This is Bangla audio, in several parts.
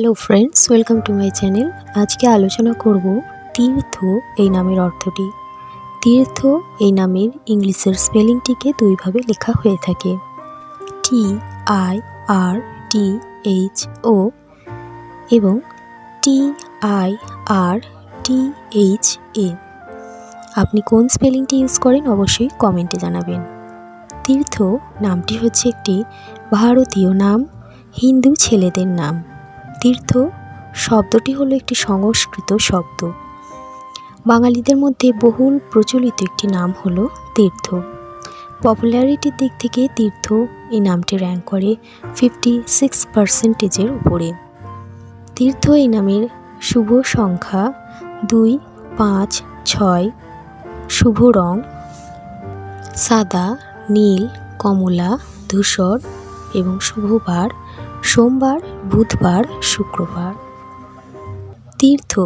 Hello friends welcome to my channel আজকে আলোচনা করব তীর্থ এই নামের অর্থটি। তীর্থ এই নামের ইংলিশের স্পেলিংটিকে দুইভাবে লেখা হয়ে থাকে। T I R T H O এবং T I R T H A আপনি কোন স্পেলিংটি ইউজ করেন অবশ্যই কমেন্টে জানাবেন। তীর্থ নামটি হচ্ছে একটি ভারতীয় নাম, হিন্দু ছেলেদের নাম। তীর্থ শব্দটি হলো একটি সংস্কৃত শব্দ। বাঙালিদের মধ্যে বহুল প্রচলিত একটি নাম হলো তীর্থ। পপুলারিটির দিক থেকে তীর্থ এই নামটি র্যাঙ্ক করে ফিফটি সিক্স পার্সেন্টেজের উপরে। তীর্থ এই নামের শুভ সংখ্যা দুই, পাঁচ, ছয়, শুভ রং সাদা, নীল, কমলা, ধূসর এবং শুভবার সোমবার, বুধবার, শুক্রবার। তীর্থ,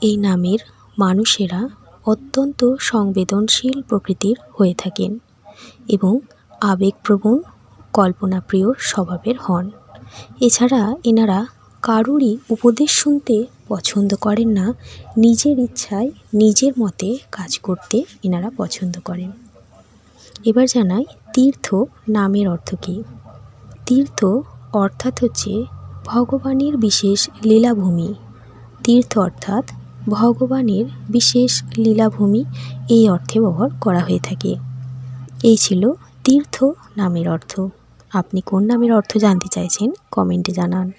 এই নামের মানুষেরা অত্যন্ত সংবেদনশীল প্রকৃতির হয়ে থাকেন এবং আবেগপ্রবণ, কল্পনাপ্রিয় স্বভাবের হন। এছাড়া এনারা কারুরই উপদেশ শুনতে পছন্দ করেন না, নিজের ইচ্ছায় নিজের মতে কাজ করতে এনারা পছন্দ করেন। এবার জানাই তীর্থ নামের অর্থ কী? তীর্থ অর্থাৎ হচ্ছে ভগবানের বিশেষ লীলাভূমি। তীর্থ অর্থাৎ ভগবানের বিশেষ লীলাভূমি এই অর্থে ব্যবহার করা হয়ে থাকে। এই ছিল তীর্থ নামের অর্থ। আপনি কোন নামের অর্থ জানতে চাইছেন, কমেন্টে জানান।